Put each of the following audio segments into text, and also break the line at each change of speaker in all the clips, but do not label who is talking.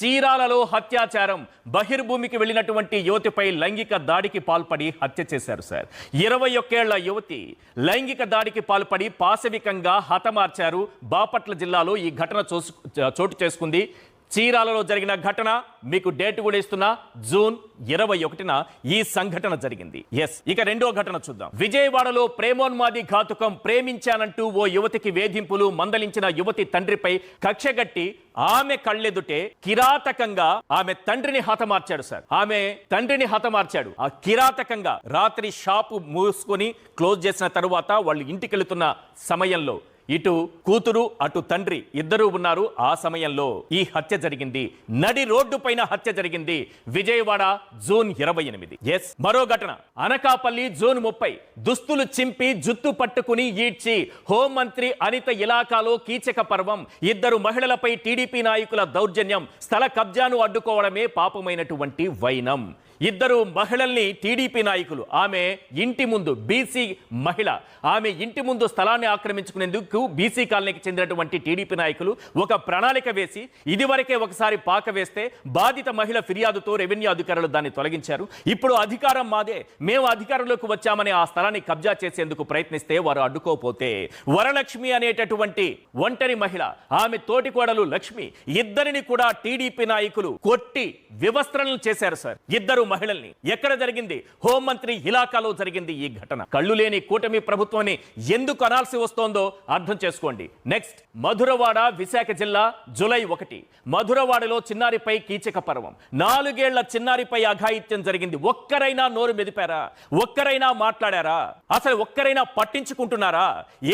చీరాలలో హత్యాచారం. బహిర్భూమికి వెళ్ళినటువంటి యువతిపై లైంగిక దాడికి పాల్పడి హత్య చేశారు సార్. ఇరవై ఒక్కేళ్ళ యువతి లైంగిక దాడికి పాల్పడి పాశవికంగా హతమార్చారు. బాపట్ల జిల్లాలో ఈ ఘటన చూసు చోటు చేసుకుంది. చీరాలలో జరిగిన ఘటన మీకు డేట్ కూడా ఇస్తున్నా. జూన్ ఇరవై ఒకటిన ఈ సంఘటన జరిగింది. ఎస్ ఇక రెండో ఘటన చూద్దాం. విజయవాడలో ప్రేమోన్మాది ఘాతుకం ప్రేమించానంటూ ఓ యువతికి వేధింపులు మందలించిన యువతి తండ్రిపై కక్షగట్టి ఆమె కళ్ళెదుటే కిరాతకంగా ఆమె తండ్రిని హతమార్చాడు సార్. ఆమె తండ్రిని హతమార్చాడు. ఆ కిరాతకంగా రాత్రి షాపు మూసుకొని క్లోజ్ చేసిన తరువాత వాళ్ళు ఇంటికి వెళుతున్న సమయంలో ఇటు కూతురు అటు తండ్రి ఇద్దరూ ఉన్నారు. ఆ సమయంలో ఈ హత్య జరిగింది. నడి రోడ్డు పైన హత్య జరిగింది. విజయవాడ జూన్ ఇరవై ఎనిమిది. ఎస్ మరో ఘటన. అనకాపల్లి జూన్ ముప్పై. దుస్తులు చింపి జుత్తు పట్టుకుని ఈడ్చి హోంమంత్రి అనిత ఇలాకాలో కీచక పర్వం. ఇద్దరు మహిళలపై టీడీపీ నాయకుల దౌర్జన్యం. స్థల కబ్జాను అడ్డుకోవడమే పాపమైనటువంటి వైనం. ఇద్దరు మహిళల్ని టీడీపీ నాయకులు. ఆమె ఇంటి ముందు బీసీ మహిళ. ఆమె ఇంటి ముందు స్థలాన్ని ఆక్రమించుకునేందుకు బీసీ కాలనీకి చెందినటువంటి టీడీపీ నాయకులు ఒక ప్రణాళిక వేసి ఇదివరకే ఒకసారి పాక వేస్తే బాధిత మహిళ ఫిర్యాదుతో రెవెన్యూ అధికారులు దాన్ని తొలగించారు. ఇప్పుడు అధికారం మాదే. మేము అధికారంలోకి వచ్చామని ఆ స్థలాన్ని కబ్జా చేసేందుకు ప్రయత్నిస్తే వారు అడ్డుకోపోతే. వరలక్ష్మి అనేటటువంటి ఒంటరి మహిళ ఆమె తోటి కోడలు లక్ష్మి ఇద్దరిని కూడా టీడీపీ నాయకులు కొట్టి వివస్త్రలను చేశారు సార్. ఇద్దరు మహిళల్ని. ఎక్కడ జరిగింది? హోంమంత్రి ఇలాకాలో జరిగింది ఈ ఘటన. కళ్ళు లేని కూటమి ప్రభుత్వాన్ని ఎందుకు అనాల్సి వస్తోందో అర్థం చేసుకోండి. నెక్స్ట్ మధురవాడ విశాఖ జిల్లా జులై ఒకటి. మధురవాడలో చిన్నారిపై కీచక పర్వం. నాలుగేళ్ళ చిన్నారిపై అఘాయిత్యం జరిగింది. ఒక్కరైనా నోరు మెదిపారా? ఒక్కరైనా మాట్లాడారా? అసలు ఒక్కరైనా పట్టించుకుంటున్నారా?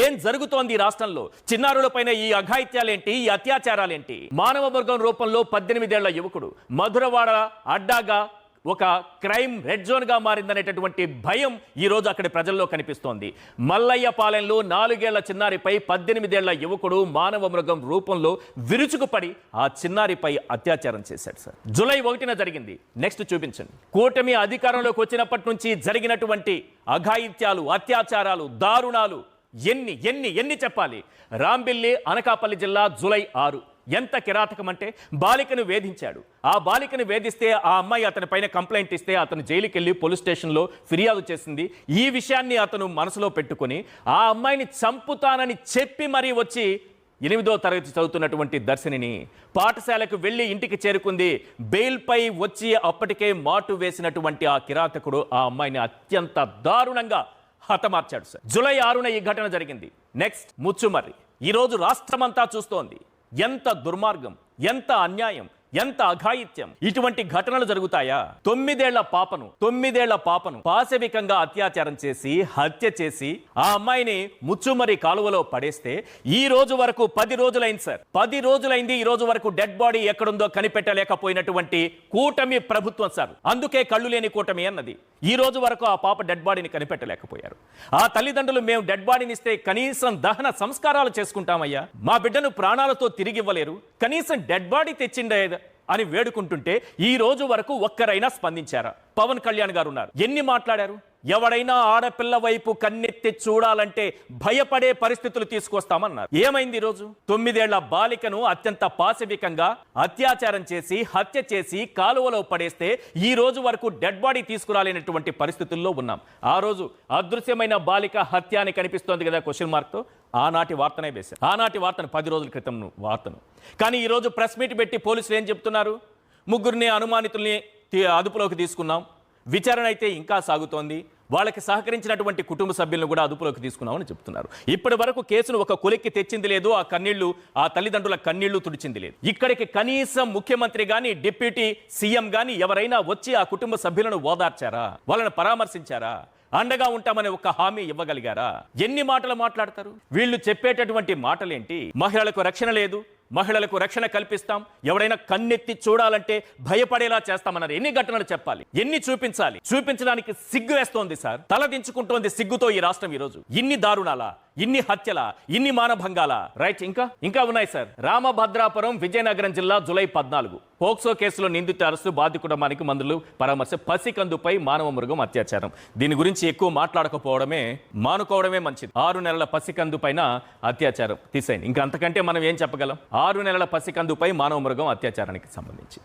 ఏం జరుగుతోంది రాష్ట్రంలో? చిన్నారులపైన ఈ అఘాయిత్యాలేంటి? ఈ అత్యాచారాలేంటి? మానవ వర్గం రూపంలో పద్దెనిమిదేళ్ళ యువకుడు. మధురవాడ అడ్డాగా ఒక క్రైమ్ రెడ్ జోన్గా మారిందనేటటువంటి భయం ఈ రోజు అక్కడి ప్రజల్లో కనిపిస్తోంది. మల్లయ్య పాలెంలో నాలుగేళ్ళ చిన్నారిపై పద్దెనిమిదేళ్ళ యువకుడు మానవ మృగం రూపంలో విరుచుకుపడి ఆ చిన్నారిపై అత్యాచారం చేశాడు సార్. జూలై ఒకటిన జరిగింది. నెక్స్ట్ చూపించండి. కూటమి అధికారంలోకి వచ్చినప్పటి నుంచి జరిగినటువంటి అఘాయిత్యాలు అత్యాచారాలు దారుణాలు ఎన్ని ఎన్ని ఎన్ని చెప్పాలి? రాంబిల్లి అనకాపల్లి జిల్లా జూలై ఆరు. ఎంత కిరాతకం అంటే బాలికను వేధించాడు. ఆ బాలికను వేధిస్తే ఆ అమ్మాయి అతని పైన కంప్లైంట్ ఇస్తే అతను జైలుకి వెళ్ళి పోలీస్ స్టేషన్లో ఫిర్యాదు చేసింది. ఈ విషయాన్ని అతను మనసులో పెట్టుకొని ఆ అమ్మాయిని చంపుతానని చెప్పి మరీ వచ్చి ఎనిమిదో తరగతి చదువుతున్నటువంటి దర్శినిని పాఠశాలకు వెళ్ళి ఇంటికి చేరుకుంది. బెయిల్పై వచ్చి అప్పటికే మాటు వేసినటువంటి ఆ కిరాతకుడు ఆ అమ్మాయిని అత్యంత దారుణంగా హతమార్చాడు సార్. జూలై ఆరున ఈ ఘటన జరిగింది. నెక్స్ట్ ముచ్చుమర్రి. ఈరోజు రాష్ట్రమంతా చూస్తోంది. ఎంత దుర్మార్గం ఎంత అన్యాయం ఎంత అఘాయిత్యం ఇటువంటి ఘటనలు జరుగుతాయా? తొమ్మిదేళ్ళ పాపను తొమ్మిదేళ్ళ పాపను పాశవికంగా అత్యాచారం చేసి హత్య చేసి ఆ అమ్మాయిని ముచ్చుమరి కాలువలో పడేస్తే ఈ రోజు వరకు పది రోజులైంది సార్. పది రోజులైంది ఈ రోజు వరకు డెడ్ బాడీ ఎక్కడుందో కనిపెట్టలేకపోయినటువంటి కూటమి ప్రభుత్వం సార్. అందుకే కళ్ళు లేని కూటమి అన్నది. ఈ రోజు వరకు ఆ పాప డెడ్ బాడీని కనిపెట్టలేకపోయారు. ఆ తల్లిదండ్రులు మేము డెడ్ బాడీని ఇస్తే కనీసం దహన సంస్కారాలు చేసుకుంటామయ్యా. మా బిడ్డను ప్రాణాలతో తిరిగి ఇవ్వలేరు. కనీసం డెడ్ బాడీ తెచ్చిండే అని వేడుకుంటుంటే ఈ రోజు వరకు ఒక్కరైనా స్పందించారా? పవన్ కళ్యాణ్ గారు ఉన్నారు. ఎన్ని మాట్లాడారు? ఎవడైనా ఆడపిల్ల వైపు కన్నెత్తి చూడాలంటే భయపడే పరిస్థితులు తీసుకొస్తామన్నారు. ఏమైంది ఈరోజు? తొమ్మిదేళ్ళ బాలికను అత్యంత పాశవికంగా అత్యాచారం చేసి హత్య చేసి కాలువలో పడేస్తే ఈ రోజు వరకు డెడ్ బాడీ తీసుకురాలేనటువంటి పరిస్థితుల్లో ఉన్నాం. ఆ రోజు అదృశ్యమైన బాలిక హత్య అని కనిపిస్తోంది కదా క్వశ్చన్ మార్క్తో? ఆనాటి వార్తనే వేశారు. ఆనాటి వార్తను పది రోజుల క్రితం వార్తను. కానీ ఈరోజు ప్రెస్ మీట్ పెట్టి పోలీసులు ఏం చెప్తున్నారు? ముగ్గురిని అనుమానితుల్ని అదుపులోకి తీసుకున్నాం. విచారణ అయితే ఇంకా సాగుతోంది. వాళ్ళకి సహకరించినటువంటి కుటుంబ సభ్యులను కూడా అదుపులోకి తీసుకున్నామని చెప్తున్నారు. ఇప్పటి వరకు కేసును ఒక కొలిక్కి తెచ్చింది లేదు ఆ కన్నీళ్ళు ఆ తల్లిదండ్రుల కన్నీళ్ళు తుడిచింది లేదు. ఇక్కడికి కనీసం ముఖ్యమంత్రి గాని డిప్యూటీ సీఎం గాని ఎవరైనా వచ్చి ఆ కుటుంబ సభ్యులను ఓదార్చారా? వాళ్ళని పరామర్శించారా? అండగా ఉంటామనే ఒక హామీ ఇవ్వగలిగారా? ఎన్ని మాటలు మాట్లాడతారు? వీళ్ళు చెప్పేటటువంటి మాటలేంటి? మహిళలకు రక్షణ లేదు మహిళలకు రక్షణ కల్పిస్తాం. ఎవడైనా కన్నెత్తి చూడాలంటే భయపడేలా చేస్తామన్నారు. ఎన్ని ఘటనలు చెప్పాలి? ఎన్ని చూపించాలి? చూపించడానికి సిగ్గు వేస్తోంది సార్. తల దించుకుంటోంది సిగ్గుతో ఈ రాష్ట్రం ఈరోజు. ఇన్ని దారుణాలా? ఇన్ని హత్యల ఇన్ని మానభంగాల. రైట్ ఇంకా? ఇంకా ఉన్నాయి సార్. రామభద్రాపురం విజయనగరం జిల్లా జులై పద్నాలుగు. పోక్సో కేసులో నిందిత అరెస్టు బాధి కుటుంబానికి మందులు పరామర్శ పసికందుపై మానవ మృగం అత్యాచారం. దీని గురించి ఎక్కువ మాట్లాడకపోవడమే మానుకోవడమే మంచిది. ఆరు నెలల పసికందు పైన అత్యాచారం తీసేయండి. ఇంకా అంతకంటే మనం ఏం చెప్పగలం? ఆరు నెలల పసికందుపై మానవ మృగం అత్యాచారానికి సంబంధించి.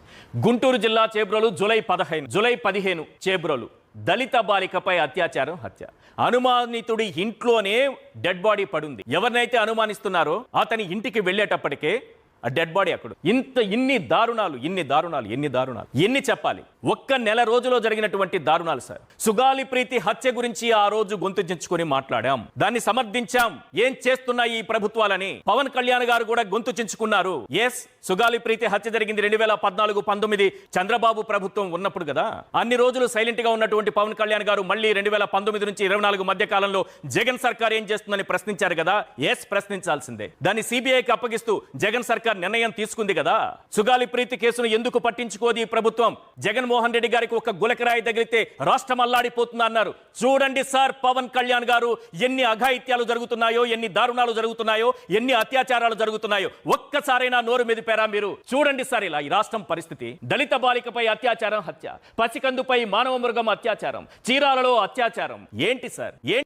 గుంటూరు జిల్లా చేబ్రోలు జులై పదహైదు జులై పదిహేను చేబ్రోలు. దళిత బాలికపై అత్యాచారం హత్య. అనుమానితుడి ఇంట్లోనే డెడ్ బాడీ పడుంది. ఎవరినైతే అనుమానిస్తున్నారో అతని ఇంటికి వెళ్ళేటప్పటికే ఆ డెడ్ బాడీ అక్కడ. ఇంత ఇన్ని దారుణాలు ఇన్ని దారుణాలు ఎన్ని దారుణాలు? ఎన్ని చెప్పాలి? ఒక్క నెల రోజులో జరిగినటువంటి దారుణాలు సార్. సుగాలి ప్రీతి హత్య గురించి ఆ రోజు గొంతు చించుకొని మాట్లాడాం. దాన్ని సమర్థించాం. ఏం చేస్తున్నాయి ఈ ప్రభుత్వాలని? పవన్ కళ్యాణ్ గారు కూడా గొంతు చించుకున్నారు. ఎస్ సుగాలి ప్రీతి హత్య జరిగింది రెండు వేల పద్నాలుగు పంతొమ్మిది చంద్రబాబు ప్రభుత్వం ఉన్నప్పుడు కదా? అన్ని రోజులు సైలెంట్గా ఉన్నటువంటి పవన్ కళ్యాణ్ గారు మళ్ళీ రెండు వేల పంతొమ్మిది నుంచి ఇరవై నాలుగు మధ్య కాలంలో జగన్ సర్కార్ ఏం చేస్తుందని ప్రశ్నించారు కదా? ఎస్ ప్రశ్నించాల్సిందే. దాన్ని సిబిఐకి అప్పగిస్తూ జగన్ సర్కార్ నిర్ణయం తీసుకుంది కదా? సుగాలి ప్రీతి కేసును ఎందుకు పట్టించుకోదు ఈ ప్రభుత్వం? జగన్మోహన్ రెడ్డి గారికి ఒక గులకరాయి తగిలితే రాష్ట్రం అల్లాడిపోతుందా అన్నారు. చూడండి సార్ పవన్ కళ్యాణ్ గారు ఎన్ని అఘాయిత్యాలు జరుగుతున్నాయో ఎన్ని దారుణాలు జరుగుతున్నాయో ఎన్ని అత్యాచారాలు జరుగుతున్నాయో ఒక్కసారైనా నోరు మెదిపారా మీరు? చూడండి సార్ ఇలా ఈ రాష్ట్రం పరిస్థితి. దళిత బాలికపై అత్యాచారం హత్య. పసికందుపై మానవ మృగం అత్యాచారం. చీరాలలో అత్యాచారం. ఏంటి సార్? ఏంటి